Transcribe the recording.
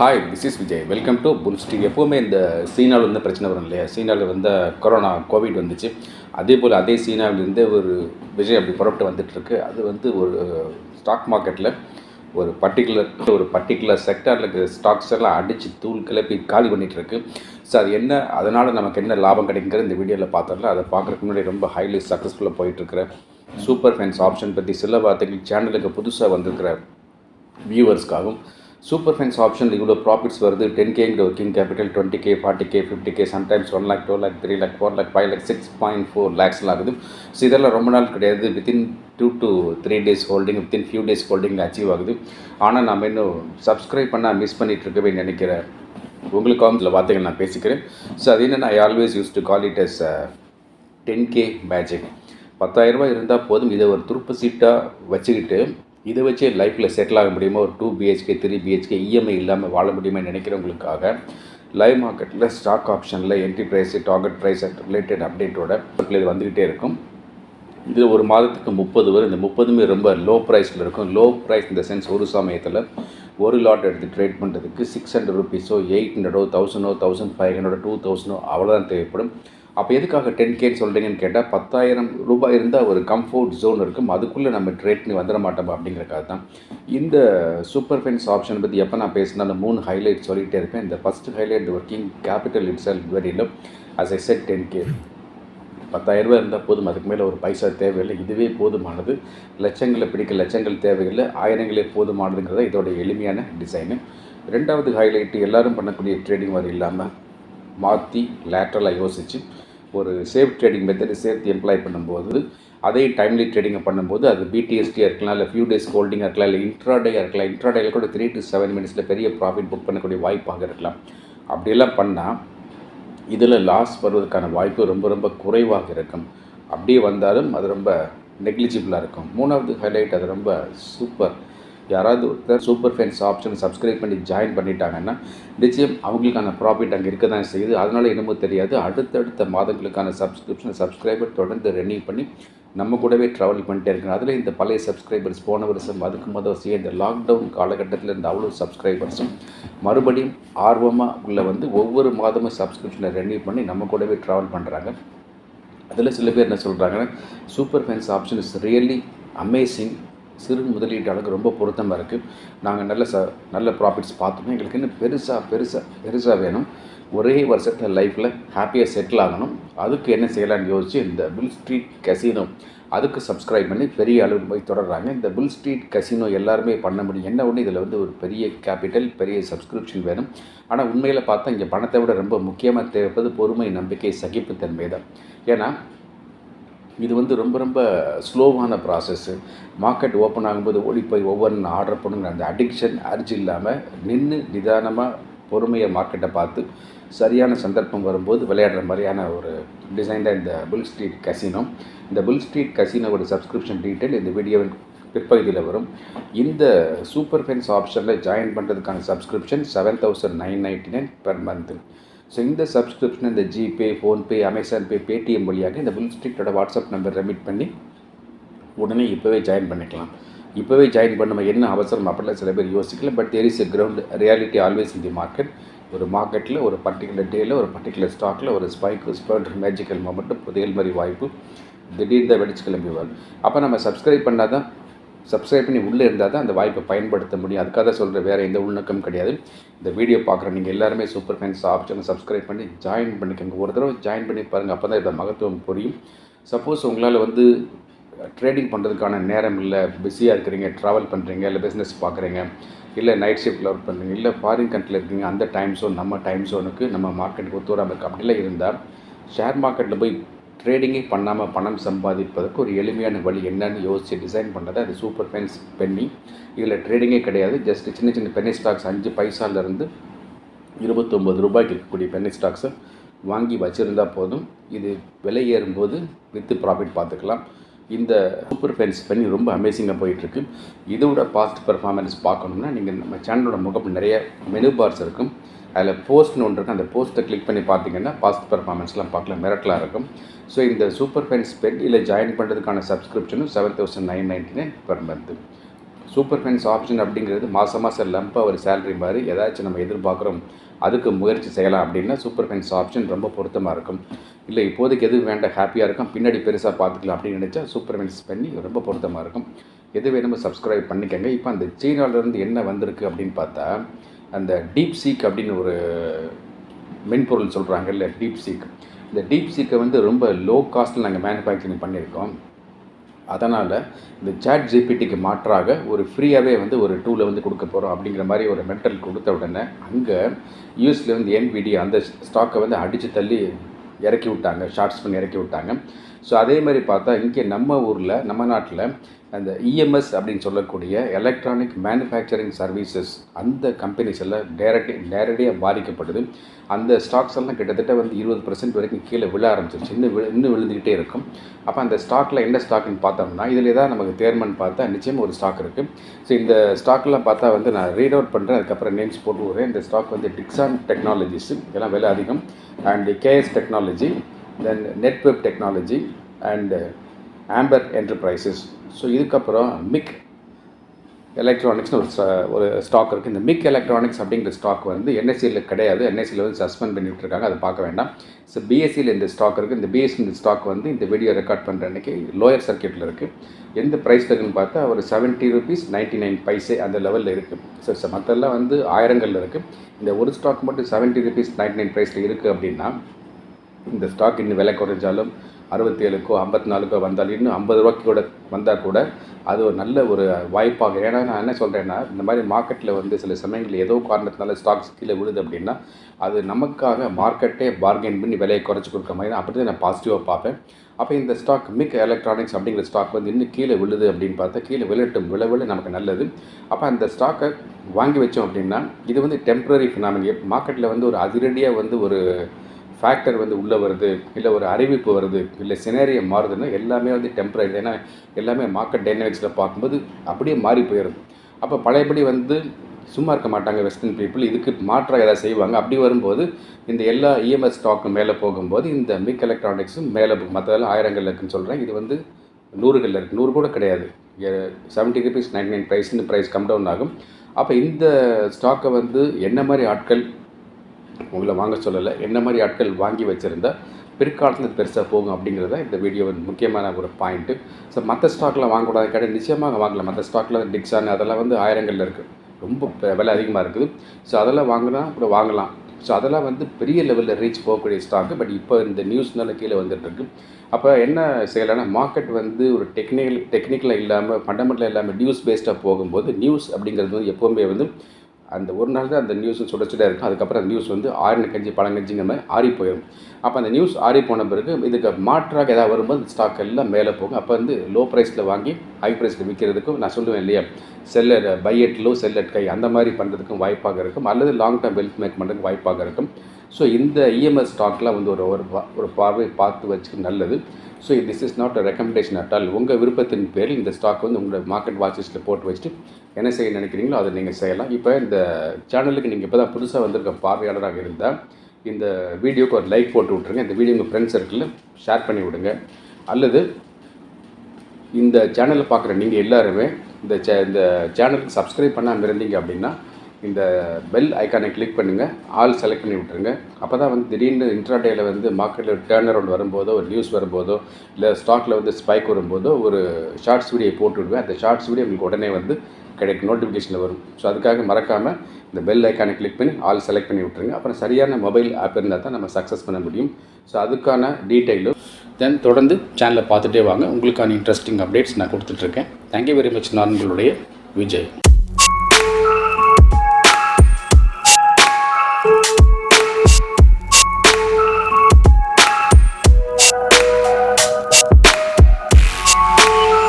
Hi this is Vijay welcome to bulls TV எப்போவுமே இந்த சீனாவில் வந்து பிரச்சனை வரும் இல்லையா? சீனாவில் வந்த கொரோனா கோவிட் வந்துச்சு. அதே போல் அதே சீனாவிலேருந்து ஒரு விஜய் அப்படி புறப்பட்டு வந்துட்டுருக்கு. அது வந்து ஒரு ஸ்டாக் மார்க்கெட்டில் ஒரு பர்டிகுலர் ஒரு பர்டிகுலர் செக்டாரில் இருக்கிற ஸ்டாக்ஸ் எல்லாம் அடித்து தூள் கிளப்பி காலி பண்ணிகிட்ருக்கு ஸோ அது என்ன அதனால் நமக்கு என்ன லாபம் கிடைக்குங்கிற இந்த வீடியோவில் பார்த்தோம்ல அதை பார்க்குறதுக்கு முன்னாடி ரொம்ப ஹைலி சக்ஸஸ்ஃபுல்லாக போயிட்டுருக்கிற சூப்பர் ஃபேன்ஸ் ஆப்ஷன் பற்றி சில வார்த்தைகள் சேனலுக்கு புதுசாக வந்திருக்கிற வியூவர்ஸ்க்காகவும் சூப்பர் ஃபைன்ஸ் ஆப்ஷனில் இவ்வளோ ப்ராஃபிட்ஸ் வருது. Ten கேங்கிற working capital twenty K forty K fifty K sometimes one lakh two lakh three lakh four lakh five lakh six point four லேக்ஸ்லாம் ஆகுது ஸோ இதெல்லாம் ரொம்ப நாள் கிடையாது. Within two to three days holding within few days ஹோல்டிங்கில் achieve ஆகுது. ஆனால் நம்ம இன்னும் subscribe பண்ணால் மிஸ் பண்ணிட்டு இருக்கவே நினைக்கிறேன் உங்களுக்காகவும் சில வார்த்தைகள் நான் பேசிக்கிறேன். ஸோ அது என்னென்னா I always use to call it as ten uh, K magic பத்தாயிரரூபா இருந்தால் போதும். இதை ஒரு துருப்பு சீட்டாக வச்சுக்கிட்டு இதை வச்சே லைஃப்பில் செட்டில் ஆக முடியுமா? ஒரு two BHK three BHK EMI இல்லாமல் வாழ முடியுமா நினைக்கிறவங்களுக்காக லைவ் மார்க்கெட்டில் ஸ்டாக் ஆப்ஷனில் entry price target price related அப்டேட்டோட இது வந்துக்கிட்டே இருக்கும். இது ஒரு மாதத்துக்கு முப்பது வரும். இந்த முப்பதுமே ரொம்ப லோ ப்ரைஸில் இருக்கும். லோ ப்ரைஸ் இந்த சென்ஸ் ஒரு சமயத்தில் ஒரு லாட் எடுத்து ட்ரேட் பண்ணுறதுக்கு சிக்ஸ் ஹண்ட்ரட் ருபீஸோ எயிட் ஹண்ட்ரடோ தௌசண்டோ தௌசண்ட் ஃபைவ் ஹண்ட்ரடோ டூ தௌசண்டோ அவ்வளோதான் தேவைப்படும். அப்போ எதுக்காக டென் கேன்னு சொல்கிறீங்கன்னு கேட்டால் பத்தாயிரம் ரூபாய் இருந்தால் ஒரு கம்ஃபோர்ட் ஜோன் இருக்கும். அதுக்குள்ளே நம்ம ட்ரேட் பண்ணி வந்துட மாட்டோம் அப்படிங்கிறக்காக தான். இந்த சூப்பர் ஃபென்ஸ் ஆப்ஷன் பற்றி எப்போ நான் பேசினாலும் மூணு ஹைலைட் சொல்லிகிட்டே இருப்பேன். இந்த first highlight working capital it sell very low as I set ten K பத்தாயிரரூபா இருந்தால் போதும். அதுக்கு மேலே ஒரு பைசா தேவையில்லை. இதுவே போதுமானது. லட்சங்களை பிடிக்க லட்சங்கள் தேவையில்லை. ஆயிரங்களே போதுமானதுங்கிறத இதோட எளிமையான டிசைனு ரெண்டாவது ஹைலைட்டு எல்லாரும் பண்ணக்கூடிய ட்ரேடிங் மாதிரி இல்லாமல் மாற்றி லேட்ரலாக யோசித்து ஒரு சேஃப் ட்ரேடிங் மெத்தடை சேர்த்து எம்ப்ளாய் பண்ணும்போது அதே டைம்லி ட்ரேடிங்கை பண்ணும்போது அது பிடிஎஸ்டியாக இருக்கலாம் இல்லை ஃபியூ டேஸ் ஹோல்டிங்காக இருக்கலாம் இல்லை இன்ட்ராடேயாக இருக்கலாம். இன்ட்ராடேயில் கூட த்ரீ டு செவன் மினிட்ஸில் பெரிய ப்ராஃபிட் புக் பண்ணக்கூடிய வாய்ப்பாக இருக்கலாம். அப்படியெல்லாம் பண்ணால் இதில் லாஸ் வருவதற்கான வாய்ப்பு ரொம்ப ரொம்ப குறைவாக இருக்கும். அப்படியே வந்தாலும் அது ரொம்ப நெக்லிஜிபிளாக இருக்கும். மூணாவது ஹைலைட் அது ரொம்ப சூப்பர் யாராவது ஒருத்தர் சூப்பர் ஃபேன்ஸ் ஆப்ஷன் சப்ஸ்கிரைப் பண்ணி ஜாயின் பண்ணிட்டாங்கன்னா நிச்சயம் அவங்களுக்கான ப்ராஃபிட் அங்கே இருக்க தான் செய்யுது. அதனால் என்னமோ தெரியாது. அடுத்தடுத்த மாதங்களுக்கான சப்ஸ்கிரிப்ஷன் சப்ஸ்கிரைபர் தொடர்ந்து ரெனியூ பண்ணி நம்ம கூடவே ட்ராவல் பண்ணிட்டே இருக்கணும். அதில் இந்த பழைய சப்ஸ்கிரைபர்ஸ் போன வருஷம் அதுக்கு முதல் இந்த லாக்டவுன் காலகட்டத்தில் இருந்த அவ்வளோ சப்ஸ்கிரைபர்ஸும் மறுபடியும் ஆர்வமாக உள்ள வந்து ஒவ்வொரு மாதமும் சப்ஸ்கிரிப்ஷனை ரெனியூ பண்ணி நம்ம கூடவே ட்ராவல் பண்ணுறாங்க அதில் சில பேர் என்ன சொல்கிறாங்கன்னா super fans option is really amazing சிறு முதலீட்டாளருக்கு ரொம்ப பொருத்தமாக இருக்குது நாங்கள் நல்ல ச நல்ல ப்ராஃபிட்ஸ் பார்த்தோம் எங்களுக்கு இன்னும் பெருசாக பெருசாக பெருசாக வேணும். ஒரே வருஷத்தில் லைஃப்பில் ஹாப்பியாக செட்டில் ஆகணும். அதுக்கு என்ன செய்யலாம்னு யோசிச்சு இந்த பில் ஸ்ட்ரீட் கசினோ அதுக்கு சப்ஸ்கிரைப் பண்ணி பெரிய அளவு போய் தொடர்றாங்க. இந்த புல் ஸ்ட்ரீட் கசினோ எல்லாருமே பண்ண முடியும். என்ன ஒன்று இதில் வந்து ஒரு பெரிய கேபிட்டல் பெரிய சப்ஸ்கிரிப்ஷன் வேணும். ஆனால் உண்மையில் பார்த்தா இங்கே பணத்தை விட ரொம்ப முக்கியமாக தேவைப்பது பொறுமை நம்பிக்கை சகிப்புத்தன்மை தான் ஏன்னா இது வந்து ரொம்ப ரொம்ப ஸ்லோவான ப்ராசஸ்ஸு மார்க்கெட் ஓப்பன் ஆகும்போது ஓடி போய் ஒவ்வொன்று ஆர்டர் பண்ணுங்கிற அந்த அடிக்ஷன் அரிஜி இல்லாமல் நின்று நிதானமாக பொறுமையை மார்க்கெட்டை பார்த்து சரியான சந்தர்ப்பம் வரும்போது விளையாடுற மாதிரியான ஒரு டிசைன் தான் இந்த புல் ஸ்ட்ரீட் கசினோ இந்த புல் ஸ்ட்ரீட் கசினோட சப்ஸ்கிரிப்ஷன் டீட்டெயில் இந்த வீடியோவின் பிற்பகுதியில் வரும். இந்த சூப்பர் ஃபென்ஸ் ஆப்ஷனில் ஜாயின் பண்ணுறதுக்கான subscription seven thousand nine ninety nine per month so இந்த சப்ஸ்கிரிப்ஷன் இந்த GPay PhonePe Amazon Pay Paytm வழியாக இந்த புல் ஸ்ட்ரீட்டோட வாட்ஸ்அப் நம்பர் ரெமிட் பண்ணி உடனே இப்போவே ஜாயின் பண்ணிக்கலாம். இப்போவே ஜாயின் பண்ணும் என்ன அவசரம் அப்படிலாம் சில பேர் யோசிக்கல. But there is a ground reality always in the market ஒரு மார்க்கெட்டில் ஒரு பர்டிகுலர் டேயில் ஒரு பர்டிகுலர் ஸ்டாக்கில் ஒரு ஸ்பைக்கு ஸ்பர்ட் மேஜிக்கல் மொமெண்ட்டு புதையல் மாதிரி வாய்ப்பு திடீர்னு வெடிச்சு கிளம்பி வரும் அப்போ நம்ம சப்ஸ்கிரைப் பண்ணால் தான் சப்ஸ்கிரைப் பண்ணி உள்ளே இருந்தால் தான் அந்த வாய்ப்பை பயன்படுத்த முடியும். அதுக்காக தான் சொல்கிற வேறு எந்த உள்நோக்கம் கிடையாது. இந்த வீடியோ பார்க்குற நீங்கள் எல்லாருமே சூப்பர் ஃபேன்ஸ் ஆப்ஷனை சப்ஸ்கிரைப் பண்ணி ஜாயின் பண்ணிக்கோங்க. ஒரு தடவை ஜாயின் பண்ணி பாருங்கள் அப்போ தான் இதை மகத்துவம் புரியும். சப்போஸ் உங்களால் வந்து ட்ரேடிங் பண்ணுறதுக்கான நேரம் இல்லை பிஸியாக இருக்கிறீங்க ட்ராவல் பண்ணுறீங்க இல்லை பிஸ்னஸ் பார்க்குறீங்க இல்லை நைட் ஷிஃப்ட்டில் ஒர்க் பண்ணுறீங்க இல்லை ஃபாரின் கண்ட்ரியில் இருக்கீங்க அந்த டைம் ஜோன் நம்ம டைம் ஜோனுக்கு நம்ம மார்க்கெட்டுக்கு ஒத்து வராமல் இருக்குது அப்படிலாம் இருந்தால் ஷேர் மார்க்கெட்டில் போய் ட்ரேடிங்கே பண்ணாமல் பணம் சம்பாதிப்பதற்கு ஒரு எளிமையான வழி என்னன்னு யோசித்து டிசைன் பண்ணது அது சூப்பர் பென்ஸ் பென்னி இதில் ட்ரேடிங்கே கிடையாது. ஜஸ்ட் சின்ன சின்ன பென்னி ஸ்டாக்ஸ் அஞ்சு பைசாலேருந்து இருபத்தொம்பது ரூபாய்க்கு இருக்கக்கூடிய பென்னி ஸ்டாக்ஸை வாங்கி வச்சுருந்தா போதும். இது விலை ஏறும்போது வித்து ப்ராஃபிட் பார்த்துக்கலாம். இந்த சூப்பர் ஃபேன்ஸ் பண்ணி ரொம்ப அமேசிங்காக போயிட்டுருக்கு. இதோட பாஸ்ட் பர்ஃபார்மன்ஸ் பார்க்கணும்னா நீங்கள் நம்ம சேனலோட முகப்பு நிறைய மெனு பார்ஸ் இருக்கும். அதில் போஸ்ட்னு ஒன்று இருக்கும். அந்த போஸ்ட்டை கிளிக் பண்ணி பார்த்தீங்கன்னா பாஸ்ட் பர்ஃபார்மன்ஸ்லாம் பார்க்கலாம் மிரட்டலாக இருக்கும். ஸோ இந்த சூப்பர் ஃபேன்ஸ் பெட் இல்லை ஜாயின் பண்ணுறதுக்கான சப்ஸ்கிரிப்ஷனும் seven thousand nine ninety nine per month super fans option அப்படிங்கிறது மாதம் மாதம் லம்பாக ஒரு சேலரி மாதிரி ஏதாச்சும் நம்ம எதிர்பார்க்குறோம். அதுக்கு முயற்சி செய்யலாம் அப்படின்னா சூப்பர் ஃபேன்ஸ் ஆப்ஷன் ரொம்ப பொருத்தமாக இருக்கும். இல்லை இப்போதைக்கு எது வேண்டாம் ஹாப்பியாக இருக்கும் பின்னாடி பெருசாக பார்த்துக்கலாம் அப்படின்னு நினச்சா சூப்பர் பண்ணி ரொம்ப பொருத்தமாக இருக்கும். எது வேணுமோ சப்ஸ்கிரைப் பண்ணிக்கங்க. இப்போ அந்த சீனாவிலேருந்து என்ன வந்திருக்கு அப்படின்னு பார்த்தா அந்த டீப் சீக் அப்படின்னு ஒரு மென்பொருள் சொல்கிறாங்கல்ல டீப் சீக் இந்த டீப் சீக்கை வந்து ரொம்ப லோ காஸ்ட்டில் நாங்கள் மேனுஃபேக்சரிங் பண்ணியிருக்கோம். அதனால் இந்த சாட் ஜிபிடிக்கு மாற்றாக ஒரு ஃப்ரீயாகவே வந்து ஒரு டூலை வந்து கொடுக்க போகிறோம் அப்படிங்கிற மாதிரி ஒரு மெட்டல் கொடுத்த உடனே அங்கே யூஎஸில் வந்து என்பிடி அந்த ஸ்டாக்கை வந்து அடித்து தள்ளி இறக்கி விட்டாங்க ஷார்ட்ஸ் பண்ணி இறக்கி விட்டாங்க. ஸோ அதே மாதிரி பார்த்தா இங்கே நம்ம ஊரில் நம்ம நாட்டில் அந்த இஎம்எஸ் அப்படின்னு சொல்லக்கூடிய எலக்ட்ரானிக் மேனுஃபேக்சரிங் சர்வீசஸ் அந்த கம்பெனிஸ் எல்லாம் டேரக்டி நேரடியாக பாதிக்கப்படுது அந்த ஸ்டாக்ஸ் எல்லாம் கிட்டத்தட்ட வந்து இருபது பர்சன்ட் வரைக்கும் கீழே விழ ஆரம்பிச்சிருச்சு. இன்னும் விழு இன்னும் விழுந்துக்கிட்டே இருக்கும். அப்போ அந்த ஸ்டாக்கில் என்ன ஸ்டாக்னு பார்த்தோம்னா இதில் தான் நமக்கு தேர்மன் பார்த்தா நிச்சயம் ஒரு ஸ்டாக் இருக்குது ஸோ இந்த ஸ்டாக்லாம் பார்த்தா வந்து நான் ரீட் அவுட் பண்ணுறேன் அதுக்கப்புறம் நேம்ஸ் போட்டு விடுறேன். இந்த ஸ்டாக் வந்து டிக்ஸான் டெக்னாலஜிஸ் இதெல்லாம் விலை அதிகம். And Kaynes technology then Netweb technology and Amber enterprises so இதுக்கப்புறம் மிக் எலக்ட்ரானிக்ஸ்னு ஒரு ஒரு ஸ்டாக் இருக்குது இந்த மிக் எலக்ட்ரானிக்ஸ் அப்படிங்கிற ஸ்டாக் வந்து என்எஸ்சியில் கிடையாது. என்எஸ்சியில் வந்து சஸ்பெண்ட் பண்ணி இருக்காங்க அதை பார்க்க வேண்டாம். ஸோ பிஎஸ்சியில் இந்த ஸ்டாக் இருக்குது இந்த பிஎஸ்சி இந்த ஸ்டாக் வந்து இந்த வீடியோ ரெக்கார்ட் பண்ணுற அன்றைக்கி லோயர் சர்க்கியூட்டில் இருக்குது எந்த ப்ரைஸ் இருக்குன்னு பார்த்தா ஒரு seventy rupees ninety nine paise அந்த லெவலில் இருக்குது ஸோ ஸோ மற்றெல்லாம் வந்து ஆயிரங்களில் இருக்குது இந்த ஒரு ஸ்டாக் மட்டும் செவன்ட்டி ருபீஸ் நைன்ட்டி நைன் ப்ரைஸில் இருக்குது அப்படின்னா இந்த ஸ்டாக் இன்னும் விலை குறைஞ்சாலும் அறுபத்தி ஏழுக்கோ ஐம்பத்தி நாலுக்கோ வந்தாலும் இன்னும் ஐம்பது ரூபாய்க்கு கூட வந்தால் கூட அது ஒரு நல்ல ஒரு வாய்ப்பாக. ஏன்னா நான் என்ன சொல்கிறேன்னா இந்த மாதிரி மார்க்கெட்டில் வந்து சில சமயங்களில் ஏதோ காரணத்தினால ஸ்டாக்ஸ் கீழே விழுது அப்படின்னா அது நமக்காக மார்க்கெட்டே பார்கெயின் பண்ணி விலையை குறைச்சி கொடுக்குற மாதிரி அப்படி தான் நான் பாசிட்டிவாக பார்ப்பேன். அப்போ இந்த ஸ்டாக் மிக் எலக்ட்ரானிக்ஸ் அப்படிங்கிற ஸ்டாக் வந்து இன்னும் கீழே விழுது அப்படின்னு பார்த்தா கீழே விழட்டும் விழவில் நமக்கு நல்லது. அப்போ அந்த ஸ்டாக்கை வாங்கி வச்சோம் அப்படின்னா இது வந்து டெம்பரரி ஃபினாமினி மார்க்கெட்டில் வந்து ஒரு அதிரடியாக வந்து ஒரு ஃபேக்டர் வந்து உள்ளே வருது இல்லை ஒரு அறிவிப்பு வருது இல்லை சினேரியம் மாறுதுன்னா எல்லாமே வந்து டெம்பரரி ஏன்னா எல்லாமே மார்க்கெட் டைனமிக்ஸில் பார்க்கும்போது அப்படியே மாறி போயிடும் அப்போ பழையபடி வந்து சும்மா இருக்க மாட்டாங்க வெஸ்டர்ன் பீப்புள் இதுக்கு மாற்றாக ஏதாவது செய்வாங்க. அப்படி வரும்போது இந்த எல்லா இஎம்எஸ் ஸ்டாக்கும் மேலே போகும்போது இந்த மிக் எலக்ட்ரானிக்ஸும் மேலே போகும். மற்றதெல்லாம் ஆயிரங்கள் இருக்குன்னு சொல்கிறேன் இது வந்து நூறுகளில் இருக்குது நூறு கூட கிடையாது. செவன்ட்டி ருபீஸ் நைன்டி நைன் ப்ரைஸ்னு ப்ரைஸ் கம் டவுன் ஆகும். அப்போ இந்த ஸ்டாக்கை வந்து என்ன மாதிரி ஆட்கள் உங்களை வாங்க சொல்லலை. என்ன மாதிரி ஆட்கள் வாங்கி வச்சுருந்தா பிற்காலத்தில் பெருசாக போகும் அப்படிங்கிறத இந்த வீடியோ வந்து முக்கியமான ஒரு பாயிண்ட்டு ஸோ மற்ற ஸ்டாக்லாம் வாங்கக்கூடாது கிடையாது நிச்சயமாக வாங்கலாம். மற்ற ஸ்டாக்கில் டிக்ஸான் அதெல்லாம் வந்து ஆயிரங்களில் இருக்குது ரொம்ப விலை அதிகமாக இருக்குது. ஸோ அதெல்லாம் வாங்கினா கூட வாங்கலாம். ஸோ அதெல்லாம் வந்து பெரிய லெவலில் ரீச் போகக்கூடிய ஸ்டாக்கு பட் இப்போ இந்த நியூஸ்னால கீழே வந்துட்டுருக்கு அப்போ என்ன செய்யலைன்னா மார்க்கெட் வந்து ஒரு டெக்னிக்கல் டெக்னிக்கலாக இல்லாமல் ஃபண்டமெண்டலாக இல்லாமல் நியூஸ் பேஸ்டாக போகும்போது நியூஸ் அப்படிங்கிறது வந்து எப்போவுமே வந்து அந்த ஒரு நாள் தான் அந்த நியூஸ் சுட இருக்கும். அதுக்கப்புறம் அந்த நியூஸ் வந்து ஆறின கஞ்சி பழங்கஞ்சிங்கிற மாதிரி ஆறி போயிடும் அப்போ அந்த நியூஸ் ஆறி போன பிறகு இதுக்கு மாற்றாக ஏதாவது வரும்போது ஸ்டாக் எல்லாம் மேலே போகும். அப்போ வந்து லோ ப்ரைஸில் வாங்கி ஹை ப்ரைஸில் விற்கிறதுக்கும் நான் சொல்லுவேன் இல்லையா? Seller buy at low sell high அந்த மாதிரி பண்ணுறதுக்கும் வாய்ப்பாக இருக்கும். அல்லது லாங் டேர்ம் வெல்த் மேக் பண்ணுறதுக்கு வாய்ப்பாக இருக்கும். ஸோ இந்த இஎம்எஸ் ஸ்டாக்லாம் வந்து ஒரு ஒரு ஒரு பார்வை பார்த்து வச்சுக்க நல்லது. So this is not a recommendation at all உங்கள் விருப்பத்தின் பேரில் இந்த ஸ்டாக் வந்து உங்களோட மார்க்கெட் வாட்சஸில் போட்டு வச்சுட்டு என்ன செய்ய நினைக்கிறீங்களோ அதை நீங்கள் செய்யலாம். இப்போ இந்த சேனலுக்கு நீங்கள் இப்போ தான் புதுசாக வந்திருக்க பார்வையாளராக இருந்தால் இந்த வீடியோக்கு ஒரு லைக் போட்டு விட்ருங்க இந்த வீடியோ உங்கள் ஃப்ரெண்ட்ஸ் சர்க்கிளில் ஷேர் பண்ணி விடுங்க. அல்லது இந்த சேனலை பார்க்குற நீங்கள் எல்லாருமே இந்த சே இந்த சேனலுக்கு சப்ஸ்கிரைப் பண்ணாமல் இருந்தீங்க அப்படின்னா இந்த பெல் ஐக்கானை கிளிக் பண்ணுங்கள் ஆல் செலக்ட் பண்ணி விட்ருங்க அப்போ தான் வந்து திடீர்னு இன்ட்ராடேயில் வந்து மார்க்கெட்டில் டேர்ன் அரவுண்ட் வரும்போதோ ஒரு நியூஸ் வரும்போதோ இல்லை ஸ்டாக்கில் வந்து ஸ்பைக் வரும்போதோ ஒரு ஷார்ட்ஸ் வீடியோ போட்டு விடுவேன். அந்த ஷார்ட்ஸ் வீடியோ உங்களுக்கு உடனே வந்து கிடைக்கும் நோட்டிஃபிகேஷனில் வரும். ஸோ அதுக்காக மறக்காமல் இந்த பெல் ஐக்கானை கிளிக் பண்ணி ஆல் செலக்ட் பண்ணி விட்ருங்க அப்புறம் சரியான மொபைல் ஆப் இருந்தால் தான் நம்ம சக்ஸஸ் பண்ண முடியும். ஸோ அதுக்கான டீட்டெயிலும் தென் தொடர்ந்து சேனலை பார்த்துட்டே வாங்க. உங்களுக்கான இன்ட்ரெஸ்டிங் அப்டேட்ஸ் நான் கொடுத்துட்ருக்கேன் தேங்க்யூ வெரி மச் நான் உங்களுடைய விஜய்.